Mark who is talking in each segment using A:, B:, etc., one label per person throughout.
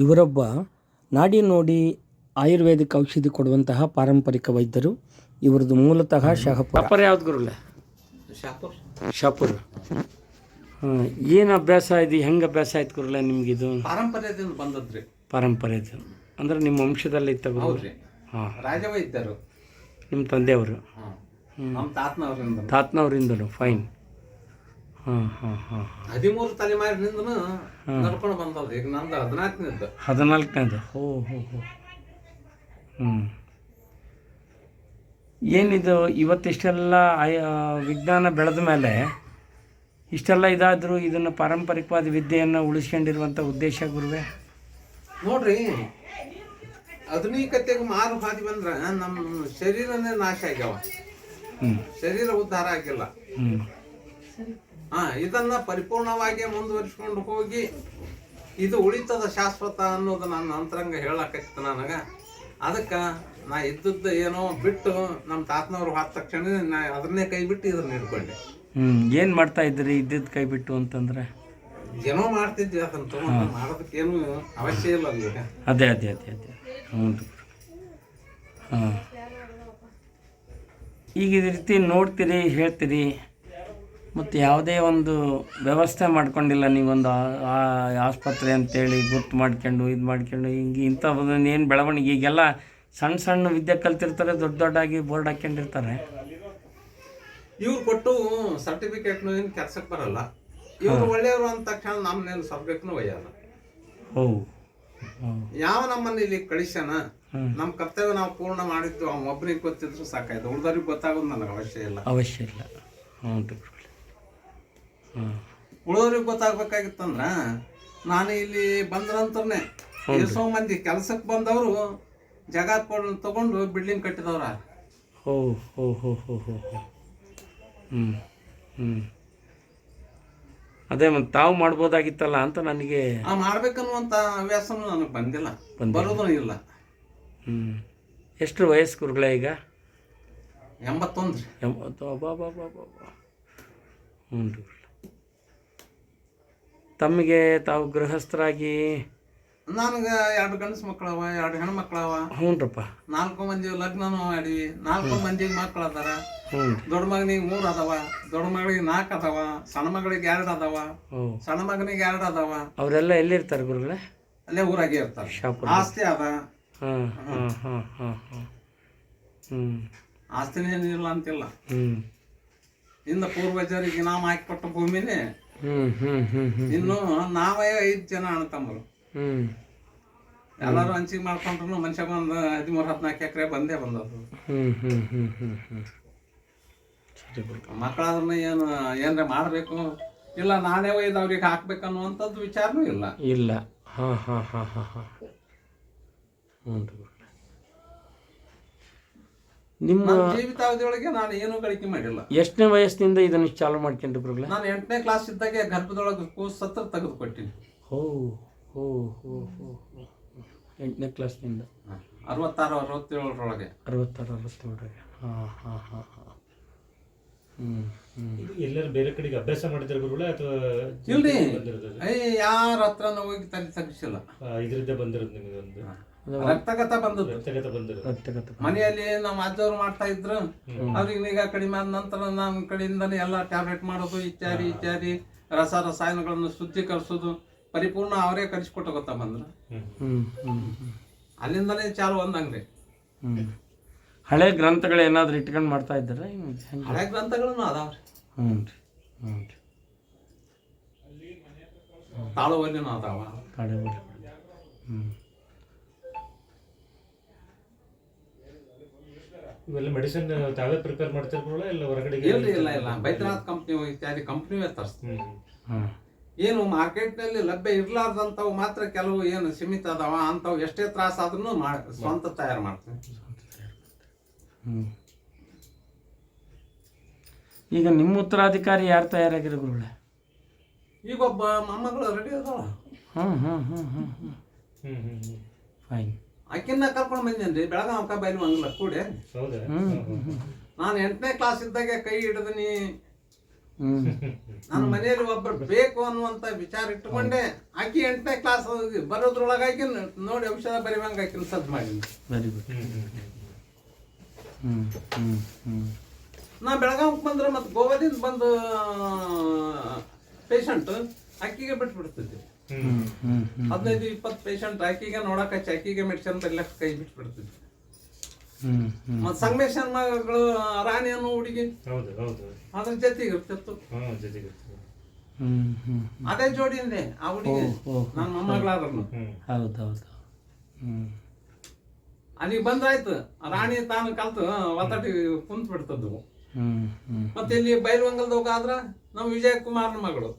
A: ಇವರೊಬ್ಬ ನಾಡಿ ನೋಡಿ ಆಯುರ್ವೇದಿಕ್ ಔಷಧಿ ಕೊಡುವಂತಹ ಪಾರಂಪರಿಕ ವೈದ್ಯರು. ಇವರದ್ದು ಮೂಲತಃ ಶಹಪುರ. ಶಾಪುರ ಯಾವ್ದು ಗುರು
B: ಶಾಪುರ್.
A: ಶಾಪುರ. ಹಾಂ ಏನು ಅಭ್ಯಾಸ ಇದು ಹೆಂಗೆ ಅಭ್ಯಾಸ ಆಯ್ತು ಗುರುಲೆ ನಿಮಗಿದು?
B: ಪಾರಂಪರ್ಯದಿಂದ ಬಂದದ್ರಿ.
A: ಪಾರಂಪರ್ಯದು ಅಂದ್ರೆ ನಿಮ್ಮ ವಂಶದಲ್ಲಿ ಇತ್ತ ಗುರು?
B: ಹೌದ್ರಿ.
A: ಹಾಂ.
B: ರಾಜವೈದ್ಯರು.
A: ನಿಮ್ಮ ತಂದೆಯವರು.
B: ನಮ್ಮ ತಾತನವರಿಂದ
A: ತಾತನವರಿಂದಲೂ ಫೈನ್.
B: ಹದಿಮೂರು ತಲೆಮಾರಿನಿಂದ ನಡ್ಕೊಂಡು ಬಂದದ ಈಗ ನಂದು ಹದಿನಾಲ್ಕನೇದ್ದು.
A: ಹದಿನಾಲ್ಕನೇದು. ಹೋ ಹೋ ಹೋ. ಹ್ಞೂ ಏನಿದು ಇವತ್ತಿಷ್ಟೆಲ್ಲ ವಿಜ್ಞಾನ ಬೆಳೆದ ಮೇಲೆ ಇಷ್ಟೆಲ್ಲ ಇದಾದರೂ ಇದನ್ನು ಪಾರಂಪರಿಕವಾದ ವಿದ್ಯೆಯನ್ನು ಉಳಿಸ್ಕೊಂಡಿರುವಂಥ ಉದ್ದೇಶ ಗುರುವೇ?
B: ನೋಡ್ರಿ ಆಧುನಿಕತೆಗೆ ಮಾರು ಹಾದಿ ಬಂದ್ರೆ ನಮ್ಮ ಶರೀರನೇ ನಾಶ ಆಗ್ಯಾವ. ಶರೀರ ಉದ್ಧಾರ ಆಗಿಲ್ಲ. ಹಾ ಇದನ್ನ ಪರಿಪೂರ್ಣವಾಗಿ ಮುಂದುವರಿಸ್ಕೊಂಡು ಹೋಗಿ ಇದು ಉಳಿತದ ಶಾಶ್ವತ ಅನ್ನೋದು ನನ್ನ ಅಂತರಂಗ ಹೇಳಕತ್ತ ನನಗೆ. ಅದಕ್ಕ ನಾ ಇದ್ದದ್ದು ಏನೋ ಬಿಟ್ಟು ನಮ್ಮ ತಾತನವ್ರು ಹಾದ ತಕ್ಷಣ ನಾ ಅದನ್ನೇ ಕೈ ಬಿಟ್ಟು ಇದನ್ನ ಇಟ್ಕೊಂಡೆ
A: ಹ್ಮ್ ಏನು ಮಾಡ್ತಾ ಇದ್ರಿ ಇದ್ದಿದ್ದು ಕೈ ಬಿಟ್ಟು ಅಂತಂದ್ರೆ?
B: ಏನೋ ಮಾಡ್ತಿದ್ವಿ ಅದನ್ನ ತಗೊಂಡು ಮಾಡೋದಕ್ಕೇನು ಅವಶ್ಯ ಇಲ್ಲ ಅಲ್ಲಿ
A: ಅದೇ ಅದೇ ಅದೇ ಅದೇ. ಹ್ಞೂ ಈಗ ಇದ ರೀತಿ ನೋಡ್ತೀರಿ ಹೇಳ್ತೀರಿ ಮತ್ತು ಯಾವುದೇ ಒಂದು ವ್ಯವಸ್ಥೆ ಮಾಡ್ಕೊಂಡಿಲ್ಲ ನೀವೊಂದು ಆಸ್ಪತ್ರೆ ಅಂತೇಳಿ ಗುರ್ತು ಮಾಡ್ಕೊಂಡು ಇದು ಮಾಡ್ಕೊಂಡು ಹಿಂಗೆ ಇಂಥ ಏನು ಬೆಳವಣಿಗೆ? ಈಗೆಲ್ಲ ಸಣ್ಣ ಸಣ್ಣ ವಿದ್ಯೆ ಕಲ್ತಿರ್ತಾರೆ ದೊಡ್ಡ ದೊಡ್ಡಾಗಿ ಬೋರ್ಡ್ ಹಾಕ್ಕೊಂಡಿರ್ತಾರೆ.
B: ಇವ್ರು ಕೊಟ್ಟು ಸರ್ಟಿಫಿಕೇಟ್ನು ಏನು ಕೆಲ್ಸಕ್ಕೆ ಬರಲ್ಲ. ಇವರು ಒಳ್ಳೆಯವರು ಅಂತ ತಕ್ಷಣ ನಮ್ಮನ್ನೇನು ಸ್ವರ್ಗಕ್ಕೂ ಒಯ್ಯಲ್ಲ.
A: ಹೋ
B: ಯಾವ ನಮ್ಮನ್ನು ಇಲ್ಲಿ ಕಳಿಸ್ಯಾನ. ನಮ್ಮ ಕರ್ತವ್ಯ ನಾವು ಪೂರ್ಣ ಮಾಡಿದ್ದು ಅವ್ನ ಒಬ್ಬನಿಗೆ ಗೊತ್ತಿದ್ರು ಸಾಕಾಯ್ತು. ಉಳ್ದವ್ರಿಗೆ ಗೊತ್ತಾಗೋದು ನನಗೆ ಅವಶ್ಯ ಇಲ್ಲ.
A: ಅವಶ್ಯ ಇಲ್ಲ. ಹ್ಞೂ ಹಾಂ
B: ಉಳಿದವ್ರಿಗೆ ಗೊತ್ತಾಗ್ಬೇಕಾಗಿತ್ತಂದ್ರ ನಾನು ಇಲ್ಲಿ ಬಂದ್ರಂತರ್ನೆ ಎಷ್ಟೋ ಮಂದಿ ಕೆಲ್ಸಕ್ಕೆ ಬಂದವರು ಜಾಗ ತಗೊಂಡು ಬಿಲ್ಡಿಂಗ್ ಕಟ್ಟಿದವ್ರ.
A: ಹೋ ಹೋ ಹೋ ಹೋ ಹೋ ಹ್ಞೂ ಹ್ಞೂ ಅದೇ ಮತ್ತೆ ತಾವು ಮಾಡ್ಬೋದಾಗಿತ್ತಲ್ಲ ಅಂತ ನನಗೆ
B: ಆ ಮಾಡ್ಬೇಕನ್ನುವಂತ ಹವ್ಯಾಸನೂ ನನಗೆ ಬಂದಿಲ್ಲ.
A: ಬರೋದಿಲ್ಲ
B: ಬರೋದು ಇಲ್ಲ.
A: ಹ್ಞೂ ಎಷ್ಟು ವಯಸ್ಸು ಗುರುಗಳೇ ಈಗ?
B: ಎಂಬತ್ತೊಂದು ರೀ
A: ಎಂಬತ್ತು ಅಬ್ಬಾ ಬಾ ಬಾ ಬಾ ಬಾ ಹ್ಞೂ ರೀ ತಮಗೆ ತಾವು ಗೃಹಸ್ಥರಾಗಿ
B: ನನಗೆ ಎರಡು ಗಂಡಸು ಮಕ್ಕಳವ ಎರಡು ಹೆಣ್ಮಕ್ಳವ.
A: ಹ್ಞೂನ್ರಪ್ಪ
B: ನಾಲ್ಕು ಮಂದಿ ಲಗ್ನನೂ ಮಾಡಿ ನಾಲ್ಕು ಮಂದಿಗೆ ಮಕ್ಳು ಅದಾರ. ದೊಡ್ಡ ಮಗನಿಗೆ ಮೂರು ಅದಾವ ದೊಡ್ಡ ಮಗಳಿಗೆ ನಾಲ್ಕು ಅದಾವ ಸಣ್ಣ ಮಗಳಿಗೆ ಎರಡು ಅದಾವ ಸಣ್ಣ ಮಗನಿಗೆ ಎರಡು ಅದಾವ.
A: ಅವರೆಲ್ಲ ಎಲ್ಲಿರ್ತಾರೆ ಗುರುಗಳೇ?
B: ಅಲ್ಲೇ ಊರಾಗೆ ಇರ್ತಾರೆ. ಆಸ್ತಿ ಅದ. ಆಸ್ತಿನೇನಿಲ್ಲ ಅಂತಿಲ್ಲ.
A: ಹ್ಞೂ
B: ಇನ್ನು ಪೂರ್ವಜರಿಗೆ ನಾವು ಹಾಕಿಕೊಟ್ಟ ಭೂಮಿನೇ
A: ಹ್ಞೂ ಹ್ಞೂ ಹ್ಞೂ
B: ಇನ್ನು ನಾವೇ ಐದು ಜನ ಅಣ್ಣ ತಮ್ಮರು. ಎಲ್ಲರೂ ಹಂಚಿಗೆ ಮಾಡ್ಕೊಂಡ್ರು ಮನುಷ್ಯ ಬಂದ ಹದಿಮೂರು ಹದಿನಾಲ್ಕು ಎಕರೆ ಬಂದೇ ಬಂದದ್ದು. ಮಕ್ಕಳಾದ್ರನ್ನ ಏನು ಏನಾರ ಮಾಡಬೇಕು? ಇಲ್ಲ ನಾನೇ ಒಯ್ದು ಅವ್ರಿಗೆ ಹಾಕ್ಬೇಕನ್ನುವಂಥದ್ದು ವಿಚಾರನೂ ಇಲ್ಲ.
A: ಇಲ್ಲ. ಹಾಂ ಹಾಂ ಹಾಂ ಹಾಂ ಹಾಂ. ಹ್ಞೂ. ನಿಮ್ಮ
B: ಜೀವಿತಾವಧಿಯೊಳಗೆ ನಾನು ಏನು ಗಳಿಕೆ ಮಾಡಿಲ್ಲ.
A: ಎಷ್ಟನೇ ವಯಸ್ಸಿನಿಂದ ಇದನ್ನು ಚಾಲು ಮಾಡ್ಕೊಂಡ್ರಿ ಗುರುಗಳೇ?
B: ನಾನು ಎಂಟನೇ ಕ್ಲಾಸ್ ಇದ್ದಾಗೆ ಗರ್ಭದೊಳಗೆ ಕೂಸು ಸತ್ರ ತೆಗೆದು ಕೊಟ್ಟಿನಿ
A: ಹೋ ಹೋ ಹೋ ಹೋ. ಎಂಟನೇ ಕ್ಲಾಸ್ನಿಂದ
B: ಅರವತ್ತಾರು ಅರವತ್ತೇಳರೊಳಗೆ.
A: ಅರವತ್ತಾರು ಅರವತ್ತೇಳರೊಳಗೆ. ಹಾಂ ಹಾಂ ಹಾಂ ಹಾಂ. ಹ್ಞೂ
C: ಎಲ್ಲರೂ ಬೇರೆ ಕಡೆಗೆ ಅಭ್ಯಾಸ ಮಾಡಿದ್ರೆ ಗುರುಗಳ ಅಥವಾ
B: ಇಲ್ರಿ. ಯಾರ ಹತ್ರನೂ ಹೋಗಿ ತಲೆ ತಗ್ಸಿಲ್ಲ.
C: ಇದರಿಂದ ಬಂದಿರೋದು ನಿಮಗೆ ಒಂದು
B: ರಕ್ತಗತ ಬಂದದ್ದು. ಮನೆಯಲ್ಲಿ ನಮ್ಮ ಅಜ್ಜವ್ರು ಮಾಡ್ತಾ ಇದ್ರು. ಅವ್ರಿಗೆ ನಿಗಾ ಕಡಿಮೆ ಆದ ನಂತರ ನಮ್ಮ ಕಡೆಯಿಂದಾನೆ ಎಲ್ಲ ಟ್ಯಾಬ್ಲೆಟ್ ಮಾಡೋದು ಇತ್ಯಾದಿ ಇತ್ಯಾದಿ ರಸ ರಸಾಯನಗಳನ್ನು ಶುದ್ಧೀಕರಿಸೋದು ಪರಿಪೂರ್ಣ ಅವರೇ ಕಲಿಸ್ಕೊಟ್ಟು ಗೊತ್ತಾ ಬಂದ್ರು. ಅಲ್ಲಿಂದಾನೇ ಚಾಲು ಒಂದಂಗ್ರಿ.
A: ಹಳೆ ಗ್ರಂಥಗಳು ಏನಾದ್ರು ಇಟ್ಕೊಂಡು ಮಾಡ್ತಾ ಇದ್ದಾರೆ?
B: ಹಳೆ ಗ್ರಂಥಗಳನ್ನು ಅದಾವ್ರಿ.
A: ಹ್ಞೂ ರೀ ಹ್ಞೂ ರೀ
B: ತಾಳುವಲ್ಲಿನೂ ಅದಾವ
A: ಹ್ಞೂ
C: ಇವೆಲ್ಲ ಮೆಡಿಸಿನ್ ತಾವೇ ಪ್ರಿಪೇರ್ ಮಾಡ್ತೀರ ಗುರುಗಳ ಇಲ್ಲ ಹೊರಗಡೆ
B: ಇಲ್ರಿ ಇಲ್ಲ. ಇಲ್ಲ ಬೈದ್ಯನಾಥ್ ಕಂಪ್ನಿ ಇತ್ಯಾದಿ ಕಂಪ್ನಿವೇ ತರಿಸ್ತೀವಿ
A: ಹಾಂ.
B: ಏನು ಮಾರ್ಕೆಟ್ನಲ್ಲಿ ಲಭ್ಯ ಇರ್ಲಾರ್ದಂಥವು ಮಾತ್ರ ಕೆಲವು ಏನು ಸೀಮಿತ ಅದಾವ ಅಂಥವು ಎಷ್ಟೇ ತ್ರಾಸ ಆದ್ರೂ ಮಾ ಸ್ವಂತ ತಯಾರು ಮಾಡ್ತೀವಿ
A: ಹ್ಞೂ ಈಗ ನಿಮ್ಮ ಉತ್ತರಾಧಿಕಾರಿ ಯಾರು ತಯಾರಾಗಿರೋ ಗುರುಗಳೇ?
B: ಈಗ ಒಬ್ಬ ಮೊಮ್ಮಗಳು ರೆಡಿ ಅದಾವ
A: ಹ್ಞೂ ಹ್ಞೂ ಹ್ಞೂ ಹ್ಞೂ ಹ್ಞೂ
C: ಹ್ಮ್ ಹ್ಮ್ ಹ್ಮ್.
A: ಫೈನ್
B: ಅಕ್ಕಿನ ಕರ್ಕೊಂಡು ಬಂದೇನೆ ರೀ ಬೆಳಗಾವಕ ಬೈಲು ಹಂಗಿಲ್ಲ ಕೂಡೆ. ನಾನು ಎಂಟನೇ ಕ್ಲಾಸ್ ಇದ್ದಾಗ ಕೈ ಹಿಡಿದೀನಿ. ನಾನು ಮನೆಯಲ್ಲಿ ಒಬ್ಬರು ಬೇಕು ಅನ್ನುವಂಥ ವಿಚಾರ ಇಟ್ಕೊಂಡೆ ಅಕ್ಕಿ ಎಂಟನೇ ಕ್ಲಾಸ್ ಬರೋದ್ರೊಳಗೆ ಆಕಿ ನೋಡಿ ಔಷಧ ಬರೀವಂಗೆ ಅಕ್ಕಿನ ಸದ್ ಮಾಡಿ
A: ವೆರಿ ಗುಡ್
B: ನಾ ಬೆಳಗಾವಿಗೆ ಬಂದ್ರೆ ಮತ್ತೆ ಗೋವಾದಿಂದ ಬಂದು ಪೇಷಂಟ್ ಅಕ್ಕಿಗೆ ಬಿಟ್ಬಿಡ್ತಿದ್ದೆ. ಹದಿನೈದು ಇಪ್ಪತ್ತು ಪೇಷಂಟ್ ಆಕಿಗೆ ನೋಡಕ ಚಾಕಿಗೆ ಮೆಡಿಸನ್ ತರಲಿಕ್ಕೆ ಕೈ ಬಿಟ್ಬಿಡ್ತಿದ್ವಿ. ಮತ್ ಮಗಳು ರಾಣಿ ಅನ್ನೋ ಹುಡುಗಿ. ಅದ್ರ ಜೊತೆಗೆ ಇರ್ತಿತ್ತು. ಅದೇ ಜೋಡಿಂದೆ ಆ ಹುಡುಗಿ. ನನ್ನ ಮೊಮ್ಮಗಳಾದ್ರು
A: ಹೌದೌದು
B: ಅಲ್ಲಿಗೆ ಬಂದ್ರಾಯ್ತು. ರಾಣಿ ತಾನು ಕಲ್ತು ಒತ್ತಟಿ ಕುಂತ್ ಬಿಡ್ತದ್ದು ಮತ್ತೆ ಇಲ್ಲಿ ಬೈಲ್ವಂಗಲ್ದಾಗ ಆದ್ರ ನಮ್ಮ ವಿಜಯ ಕುಮಾರ್ನ ಮಗಳು.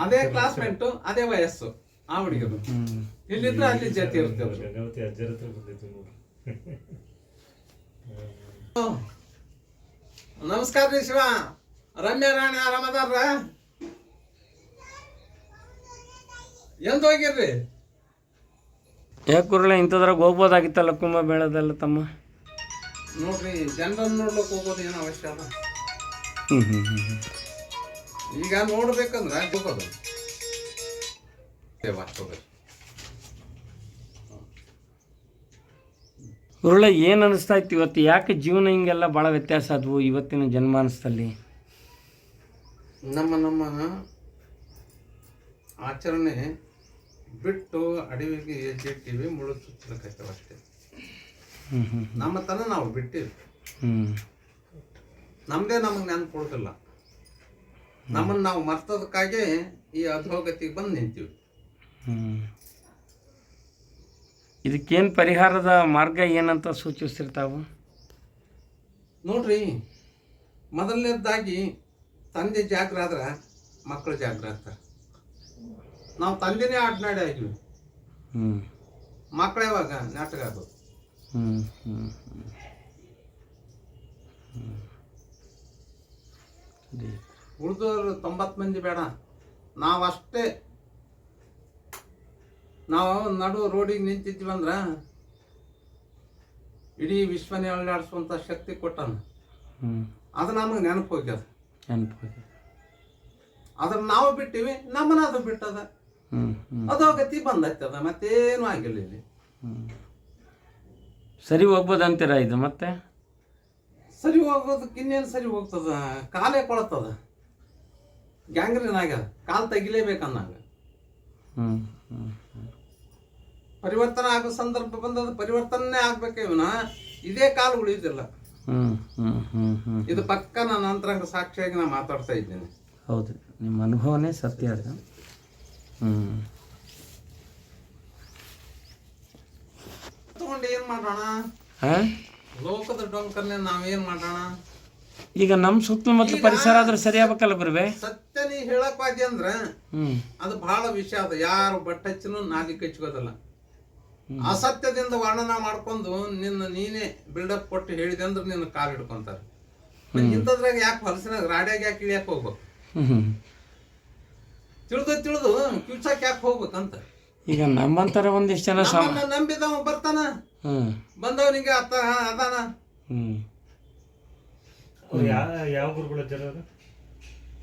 B: ಅದೇ ಕ್ಲಾಸ್ಮೇಟ್ ಅದೇ ವಯಸ್ಸು ಆ ಹುಡುಗರು ಇಲ್ಲಿದ್ರೆ ಅಲ್ಲಿ ಜೊತೆ
C: ಇರುತ್ತೆ
B: ನಮಸ್ಕಾರ ರೀ ಶಿವ. ರಮ್ಯ ರಾಣಿ ಆರಾಮದಾರ ಎಂತ ಹೋಗಿರ್ರಿ?
A: ಯಾಕೆ ಗುರುಳೆ ಇಂಥದ್ರಾಗ ಹೋಗ್ಬೋದಾಗಿತ್ತಲ್ಲ ಕುಂಭ ಬೆಳೆದಲ್ಲ ತಮ್ಮ?
B: ನೋಡ್ರಿ ಜನರನ್ನು ನೋಡ್ಲಿಕ್ಕೆ ಹೋಗೋದು ಏನು ಅವಶ್ಯ ಅದ
A: ಹ್ಞೂ ಹ್ಞೂ ಹ್ಞೂ ಹ್ಞೂ
B: ಈಗ ನೋಡ್ಬೇಕಂದ್ರೆ ಗೊತ್ತದು. ಉರುಳೆ.
A: ಗುರುಳೆ ಏನು ಅನಿಸ್ತಾ ಇತ್ತು ಇವತ್ತು? ಯಾಕೆ ಜೀವನ ಹಿಂಗೆಲ್ಲ ಭಾಳ ವ್ಯತ್ಯಾಸ ಆದವು ಇವತ್ತಿನ ಜನ್ಮಾನಸದಲ್ಲಿ?
B: ನಮ್ಮ ನಮ್ಮ ಆಚರಣೆ ಬಿಟ್ಟು ಅಡವಿಗೆ ಹೆಜ್ಜೆಟ್ಟಿವಿ ಮುಳು ಚುಚ್ಚಲಕತ್ತೇವೆ ಅಷ್ಟೇ ನಮ್ಮ ತನ ನಾವು ಬಿಟ್ಟಿವಿ. ನಮ್ದೇ ನಮಗೆ ನೆನಪು ಕೊಡ್ತಿಲ್ಲ ನಮ್ಮನ್ನು ನಾವು ಮರ್ತದಕ್ಕಾಗಿ ಈ ಅಧೋಗತಿಗೆ ಬಂದು ನಿಂತೀವಿ.
A: ಇದಕ್ಕೇನು ಪರಿಹಾರದ ಮಾರ್ಗ ಏನಂತ ಸೂಚಿಸ್ತಿರ್ತಾವು?
B: ನೋಡ್ರಿ ಮೊದಲನೇದಾಗಿ ತಂದೆ ಜಾಗ್ರ ಆದ್ರೆ ಮಕ್ಕಳು ಜಾಗ್ರ ಆಗ್ತಾರೆ. ನಾವು ತಂದೆನೇ ಆಡ್ನಾಡಿ ಆಗಿವಿ. ಮಕ್ಕಳು ಯಾವಾಗ? ನಾಟಕ ಅದು
A: ಹ್ಞೂ
B: ಉಳಿದವರು ತೊಂಬತ್ತು ಮಂದಿ ಬೇಡ. ನಾವು ಅಷ್ಟೇ ನಾವು ನಡು ರೋಡಿಗೆ ನಿಂತಿದ್ವಿ ಅಂದ್ರೆ ಇಡೀ ವಿಶ್ವನೇ ಅಳ್ಳಾಡಿಸುವಂಥ ಶಕ್ತಿ ಕೊಟ್ಟನು. ಅದು ನಮಗೆ ನೆನಪು ಹೋಗ್ಯದ.
A: ನೆನಪು
B: ಅದನ್ನ ನಾವು ಬಿಟ್ಟಿವಿ ನಮ್ಮನ್ನ ಅದು ಬಿಟ್ಟದ. ಅದು ಗತಿ ಬಂದೈತದ ಮತ್ತೇನು ಆಗಿಲ್ಲ ಇಲ್ಲಿ.
A: ಸರಿ ಹೋಗ್ಬೋದಂತೀರಾ ಇದು ಮತ್ತೆ?
B: ಸರಿ ಹೋಗೋದಕ್ಕೆ ಇನ್ನೇನು ಸರಿ ಹೋಗ್ತದ? ಕಾಲೇ ಕೊಳತದ. ಗ್ಯಾಂಗ್ರೀನ್ ಆಗ್ಯದ ಕಾಲು
A: ಹ್ಞೂ
B: ಪರಿವರ್ತನೆ ಆಗೋ ಸಂದರ್ಭ ಬಂದದ ಪರಿವರ್ತನೆ ಆಗ್ಬೇಕು ಇವನ ಇದೇ ಕಾಲು ಉಳಿಯುದಿಲ್ಲ. ಇದು ಪಕ್ಕ ನಾನು ನಂತರ ಸಾಕ್ಷಿಯಾಗಿ ನಾನು ಮಾತಾಡ್ತಾ ಇದ್ದೇನೆ.
A: ಹೌದು ನಿಮ್ಮ ಅನುಭವನೇ ಸತ್ಯ ಅದ. ಹ್ಮ್.
B: ತಗೊಂಡು ಏನ್ ಮಾಡೋಣ? ಲೋಕದ ಡೊಂಕನ್ನೇ ನಾವೇನ್ ಮಾಡೋಣ?
A: ಈಗ ನಮ್ಮ ಸುತ್ತಮುತ್ತಲ ಪರಿಸರ ಆದ್ರೆ ಸರಿ ಆಗ್ಬೇಕಲ್ಲ
B: ಸತ್ಯ ನೀ ಹೇಳಕ್ ಬಾಜಿ ಅಂದ್ರ ಅದು ಬಹಳ ವಿಷಯ ಅದ. ಯಾರು ಬಟ್ಟಚ್ಚನು ನಾಲಿ ಕಚ್ಕೋದಲ್ಲ ಅಸತ್ಯದಿಂದ ವರ್ಣನಾ ಮಾಡ್ಕೊಂಡು ನಿನ್ನ ನೀನೇ ಬಿಲ್ಡಪ್ ಕೊಟ್ಟು ಹೇಳಿದೆ ಅಂದ್ರೆ ನಿನ್ನ ಕಾಲ್ ಹಿಡ್ಕೊಂತಾರೆ. ಇಂಥದ್ರಾಗ ಯಾಕೆ ಹೊಲಸಿನಾಗ ರಾಡ್ಯಾಗ ಯಾಕೆ ಇಳಿಯಕ್ ಹೋಗ್ಬೇಕು? ತಿಳಿದು ತಿಳಿದು ಕಿವ್ಚಾಕ್ ಯಾಕೆ ಹೋಗ್ಬೇಕಂತ?
A: ಈಗ ನಮ್ಮಂತರ ಒಂದಿಷ್ಟು ಜನ
B: ನಂಬಿದವ ಬರ್ತಾನ? ಬಂದವನಿಗೆ ಅತ್ತ ಅದಾನ?
C: ಯಾವ ಗುರುಗಳ?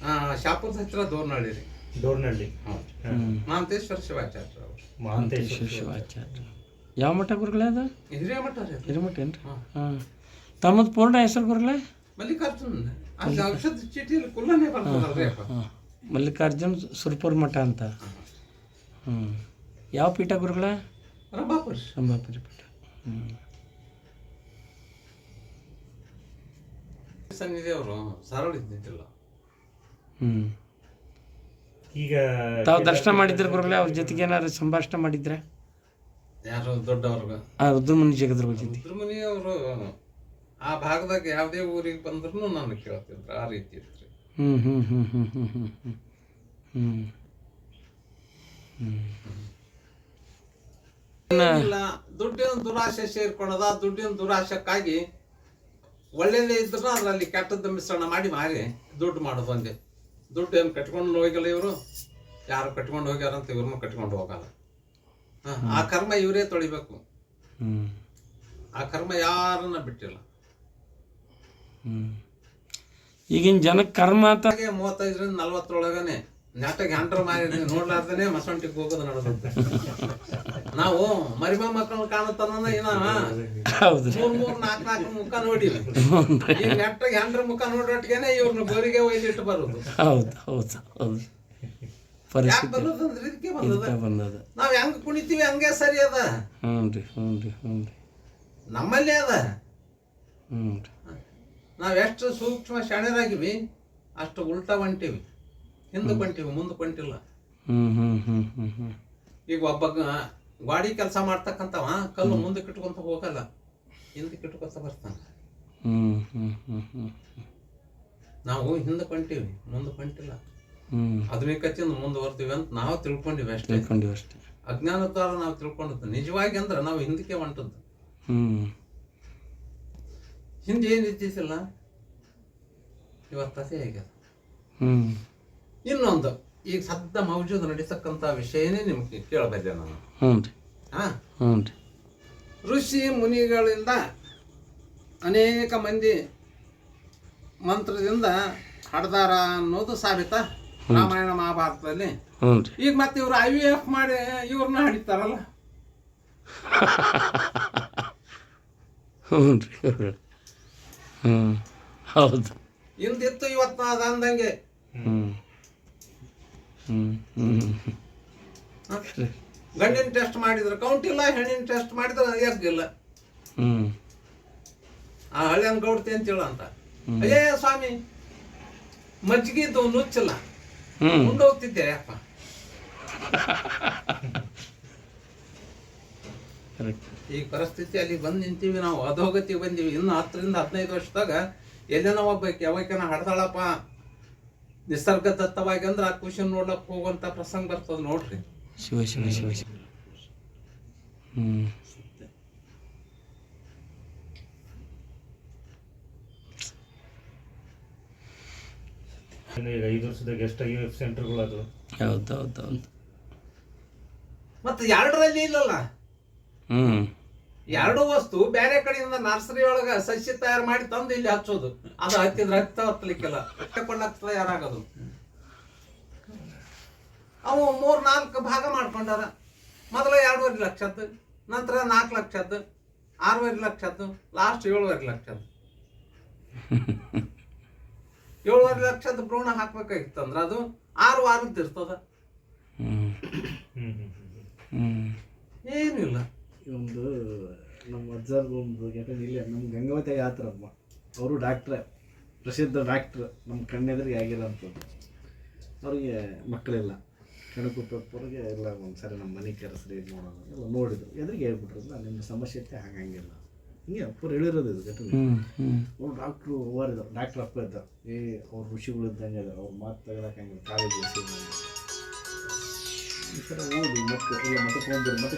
B: ಆ, ಶಾಪುರದ ಹತ್ರ ದೋರ್ನಳ್ಳಿ ರೀ.
A: ಹ್ಞೂ
B: ಮಹಾಂತೇಶ್ವರ ಶಿವಾಚಾರ್ಯ
C: ಮಹಾಂತೇಶ್ವರ
A: ಶಿವಾಚಾರ್ಯ. ಯಾವ ಮಠ ಗುರುಗಳೇ ಅದು?
B: ಹಿರಿಯ ಮಠ ರೀ ಅದು.
A: ಹಿರಿಮಠ ಏನ್ರಿ?
B: ಹಾಂ.
A: ತಮ್ಮದು ಪೂರ್ಣ ಹೆಸರು ಗುರುಗಳೇ?
B: ಮಲ್ಲಿಕಾರ್ಜುನ್ ಅಲ್ಲಿ ಔಷಧ ಚೀಟಿಯಲ್ಲಿ ಕುಲ್ಲನೇ ಬರ್ತದಲ್ರಿ
A: ಮಲ್ಲಿಕಾರ್ಜುನ್ ಸುರ್ಪುರ್ ಮಠ ಅಂತ. ಹ್ಞೂ ಯಾವ ಪೀಠ ಗುರುಗಳ?
B: ರಂಭಾಪುರಿ.
A: ರಂಭಾಪುರಿ ಪೀಠ. ಹ್ಞೂ
B: ಸನ್ನಿಧಿ ಅವರು ಸರಳ ಇದ್ದಿದ್ದಿಲ್ಲ.
A: ಹ್ಞೂ
C: ಈಗ
A: ತಾವು ದರ್ಶನ ಮಾಡಿದ್ರೆ ಬರಲ್ಲ ಅವ್ರ ಜೊತೆಗೆ ಏನಾದ್ರು ಸಂಭಾಷಣೆ ಮಾಡಿದ್ರೆ?
B: ಯಾರು ದೊಡ್ಡವ್ರಿಗ.
A: ಆ ರುದ್ರಮುನಿ ಜಗದ್ರ ಜೊತೆ.
B: ರುದ್ರಮುನಿ ಅವರು ಆ ಭಾಗದಾಗ ಯಾವುದೇ ಊರಿಗೆ ಬಂದ್ರು ನಾನು ಕೇಳ್ತಿದ್ರು ಆ ರೀತಿ ಇತ್ತು
A: ಹ್ಮ್ ಹ್ಮ್ ಹ್ಞೂ ಹ್ಞೂ ಹ್ಞೂ ಹ್ಞೂ ಹ್ಞೂ ಹ್ಞೂ
B: ಇಲ್ಲ ದುಡ್ಡಿನ ದುರಾಶೆ ಸೇರ್ಕೊಳ್ಳೋದ ದುಡ್ಡಿನ ದುರಾಶಕ್ಕಾಗಿ ಒಳ್ಳೇದೇ ಇದ್ರೂ ಅದರಲ್ಲಿ ಕೆಟ್ಟದ್ದು ಮಿಶ್ರಣ ಮಾಡಿ ಮಾರಿ ದುಡ್ಡು ಮಾಡೋದು ಒಂದೇ ದುಡ್ಡು ಏನು ಕಟ್ಕೊಂಡು ಹೋಗಿಲ್ಲ ಇವರು? ಯಾರು ಕಟ್ಕೊಂಡು ಹೋಗ್ಯಾರ ಅಂತ ಇವ್ರನ್ನೂ ಕಟ್ಕೊಂಡು ಹೋಗಲ್ಲ. ಹ, ಆ ಕರ್ಮ ಇವರೇ ತೊಳಿಬೇಕು. ಆ ಕರ್ಮ ಯಾರನ್ನ ಬಿಟ್ಟಿಲ್ಲ.
A: ಈಗಿನ ಜನಕ್ಕೆ ಕರ್ಮ ಅಂತ
B: ಮೂವತ್ತೈದರಿಂದ ನಲ್ವತ್ತರೊಳಗನೆ ನಾಟಕ ಹ್ಯಾಂಡ್ರ ಮಾಡಿ ನೋಡ್ಲಾರ್ದೇನೆ ಮಸಂಟಿಗೆ ಹೋಗೋದು ನೋಡೋದು ನಾವು ಮರಿಮ ಮಕ್ಕಳು ಕಾಣುತ್ತಾನ ಇನ್ನ
A: ಹೌದು.
B: ಮೂರ್ ಮೂರ್ ನಾಲ್ಕು ನಾಲ್ಕು ಮುಖ ನೋಡಿಲ್ಲ. ಈಗ ನೆಟ್ಟಾಗ ಹ್ಯಾಂಡ್ರ ಮುಖ ನೋಡೋಟ್ಗೆನೆ ಇವ್ರನ್ನ ಗೋರಿಗೆ ಒಯ್ದಿಟ್ಟು ಬರೋದು.
A: ಹೌದು ಹೌದು ಹೌದು.
B: ಯಾಕೆ ಬಂದದ?
A: ಇದಕ್ಕೆ ಬಂದದ.
B: ನಾವ್ ಹೆಂಗ್ ಕುಣಿತೀವಿ ಹಂಗೆ ಸರಿ ಅದ.
A: ಹ್ಞೂ ರೀ ಹ್ಞೂ ರೀ ಹ್ಞೂ ರೀ.
B: ನಮ್ಮಲ್ಲೇ ಅದ.
A: ಹ್ಞೂ ರೀ.
B: ನಾವ್ ಎಷ್ಟು ಸೂಕ್ಷ್ಮ ಶಣರಾಗಿವಿ ಅಷ್ಟು ಉಲ್ಟಾ ಹೊಂಟಿವಿ. ಹಿಂದಕ್ಕೆ ಹೊಂಟಿವಿ ಮುಂದಕ್ಕೆ ಹೊಂಟಿಲ್ಲ
A: ಹ್ಮ್ ಹ್ಮ್ ಹ್ಮ್ ಹ್ಞೂ
B: ಈಗ ಒಬ್ಬ ಗಾಡಿ ಕೆಲಸ ಮಾಡ್ತಕ್ಕಂಥವ ಕಲ್ಲು ಮುಂದಕ್ಕೆ ಇಟ್ಕೊಂತ ಹೋಗಲ್ಲ ಹಿಂದಕ್ಕೆ ಇಟ್ಕೊಂತ ಬರ್ತಾನೆ.
A: ಹ್ಮ್ ಹ್ಮ್ ಹ್ಞೂ ಹ್ಞೂ
B: ನಾವು ಹಿಂದಕ್ಕೆ ಹೊಂಟಿವಿ ಮುಂದಕ್ಕೆ ಹೊಂಟಿಲ್ಲ ಮುಂದುವರ್ತೀವಿ ಅಂತ ನಾವು ತಿಳ್ಕೊಂಡಿವಿ ಅಷ್ಟೇ.
A: ತಿಳ್ಕೊಂಡಿವಿ ಅಷ್ಟೇ.
B: ಅಜ್ಞಾನದ್ವಾರ ನಾವು ತಿಳ್ಕೊಂಡದ್ದು. ನಿಜವಾಗಿ ಅಂದ್ರೆ ನಾವು ಹಿಂದಕ್ಕೆ ಹೊಂಟದ್ದು.
A: ಹ್ಮ್.
B: ಹಿಂದೆ ಏನು ಇದ್ದಿದ್ದಿಲ್ಲ ಇವತ್ತು ಆಗ್ಯದ.
A: ಹ್ಞೂ
B: ಇನ್ನೊಂದು ಈಗ ಸದ್ದ ಮೌಜೂದ್ ನಡೀತಕ್ಕಂಥ ವಿಷಯನೇ ನಿಮ್ಗೆ ಕೇಳಬಲ್ಲೆ ನಾನು.
A: ಹ್ಞೂ ರೀ
B: ಹಾ?
A: ಹ್ಞೂ ರೀ
B: ಋಷಿ ಮುನಿಗಳಿಂದ ಅನೇಕ ಮಂದಿ ಮಂತ್ರದಿಂದ ಹಡ್ದಾರ ಅನ್ನೋದು ಸಾಬೀತ. ರಾಮಾಯಣ ಮಹಾಭಾರತದಲ್ಲಿ.
A: ಹ್ಞೂ ರೀ
B: ಈಗ ಮತ್ತೆ ಇವ್ರು ಐ ವಿ ಎಫ್ ಮಾಡಿ ಇವ್ರನ್ನ ಹಡಿತಾರಲ್ಲ.
A: ಹ್ಞೂ ರೀ ಹ್ಞೂ ಹೌದು.
B: ಇಂದಿತ್ತು ಇವತ್ತು ಅದಂದಂಗೆ ಅಂದಂಗೆ.
A: ಹ್ಞೂ?
B: ಗಂಡಿನ ಟೆಸ್ಟ್ ಮಾಡಿದ್ರೆ ಕೌಂಟ್ ಇಲ್ಲ ಹೆಣ್ಣಿನ ಟೆಸ್ಟ್ ಮಾಡಿದ್ರೆ ಎಗ್ಗಿಲ್ಲ
A: ಹ್ಮ್.
B: ಆ ಹಳ್ಳಿಯನ್ ಗೌಡ್ತಿ ಅಂತೇಳ ಅಂತ. ಅಯ್ಯೇ ಸ್ವಾಮಿ ಮಜ್ಜಿಗಿದ್ದು ನುಚ್ಚಿಲ್ಲ.
A: ಹ್ಮ್.
B: ಉಂಡು ಹೋಗ್ತಿದ್ದೆ ಅಪ್ಪ. ಈ ಪರಿಸ್ಥಿತಿ ಅಲ್ಲಿ ಬಂದು ನಿಂತೀವಿ ನಾವು ಅಧೋಗತಿ ಬಂದೀವಿ. ಇನ್ನು ಹತ್ತರಿಂದ ಹದಿನೈದು ವರ್ಷದಾಗ ಎಲ್ಲೇನೋ ಒಬ್ಬ ಯಾವಕನ ಹಡ್ದಾಳಪ್ಪ. ನಿಸರ್ಗ ದತ್ತವಾಗಿ ಅಂದ್ರೆ ಆ ಖುಷಿ ನೋಡ್ಲಕ್ ಹೋಗುವಂತ ಪ್ರಸಂಗ ಬರ್ತದ ನೋಡ್ರಿ.
A: ಶಿವ ಶಿವ ಶಿವ ಶಿವ.
C: ಈಗ ಐದು ವರ್ಷದಾಗ ಎಷ್ಟು ಐ ಎಫ್ ಸೆಂಟರ್ಗಳು ಅದು.
A: ಹೌದು ಹೌದು ಹೌದು
B: ಮತ್ತೆ ಎರಡರಲ್ಲಿ ಇಲ್ಲಲ್ಲ?
A: ಹ್ಞೂ
B: ಎರಡು ವಸ್ತು ಬೇರೆ ಕಡೆಯಿಂದ ನರ್ಸರಿ ಒಳಗ ಸಸ್ಯ ತಯಾರು ಮಾಡಿ ತಂದು ಇಲ್ಲಿ ಹಚ್ಚೋದು. ಅದು ಹತ್ತಿದ್ರೆ ಹತ್ತ ಹತ್ತಲಿಕ್ಕಿಲ್ಲ. ಹತ್ತಕೊಂಡ ತಯಾರಾಗೋದು ಅವು ಮೂರ್ ನಾಲ್ಕು ಭಾಗ ಮಾಡ್ಕೊಂಡಾರ. ಮೊದಲ ಎರಡೂವರೆ ಲಕ್ಷದ್ದು ನಂತರ ನಾಲ್ಕು ಲಕ್ಷದ್ದು ಆರೂವರೆ ಲಕ್ಷದ್ದು ಲಾಸ್ಟ್ ಏಳುವರೆ ಲಕ್ಷದ್ದು. ಏಳುವರೆ ಲಕ್ಷದ ಭ್ರೂಣ ಹಾಕ್ಬೇಕಾಗಿತ್ತು ಅಂದ್ರೆ ಅದು ಆರು ವಾರದ್ದು ಇರ್ತದ. ಏನಿಲ್ಲ.
D: ಒಂದು ನಮ್ಮ ಅಜ್ಜಾರ್ದು ಒಂದು ಯಾಕಂದ್ರೆ ಇಲ್ಲಿ. ನಮ್ಮ ಗಂಗಾವತಿ ಯಾತ್ರಮ್ಮ ಅವರು ಡಾಕ್ಟ್ರೇ ಪ್ರಸಿದ್ಧ ಡಾಕ್ಟ್ರ್ ನಮ್ಮ ಕಣ್ಣೆದುರಿಗೆ ಆಗಿರೋಂಥದ್ದು ಅವರಿಗೆ ಮಕ್ಕಳಿಲ್ಲ. ಕಣಕುಪ್ಪವ್ರಿಗೆ ಎಲ್ಲ ಒಂದು ಸರಿ ನಮ್ಮ ಮನೆ ಕರೆಸ್ರಿ ನೋಡೋದು ಎಲ್ಲ ನೋಡಿದ್ರು. ಎದುರಿಗೆ ಹೇಳ್ಬಿಟ್ರಲ್ಲ ನಿಮ್ಮ ಸಮಸ್ಯೆ ಐತೆ ಹಂಗಂಗಿಲ್ಲ. ಹಿಂಗೆ ಅಪ್ಪರು ಹೇಳಿರೋದು ಇದು ಘಟನೆ ಅವ್ರು ಡಾಕ್ಟ್ರು ಓರಿದ್ರು ಡಾಕ್ಟ್ರ್ ಅಪ್ಪ ಇದ್ದ ಏ ಅವ್ರು ಋಷಿಗಳು ಇದ್ದಂಗೆ ಇದ್ದಾರೆ ಅವ್ರು ಮಾತು ತೆಗೆದಕ್ಕಂಗಿಲ್ಲ ಕಾಲೇಜ್ ಈ ಥರ ಓದಿ ಮತ್ತೆ ಇಲ್ಲ ಮತ್ತೆ ತೊಗೊಂಡ್ರು ಮತ್ತೆ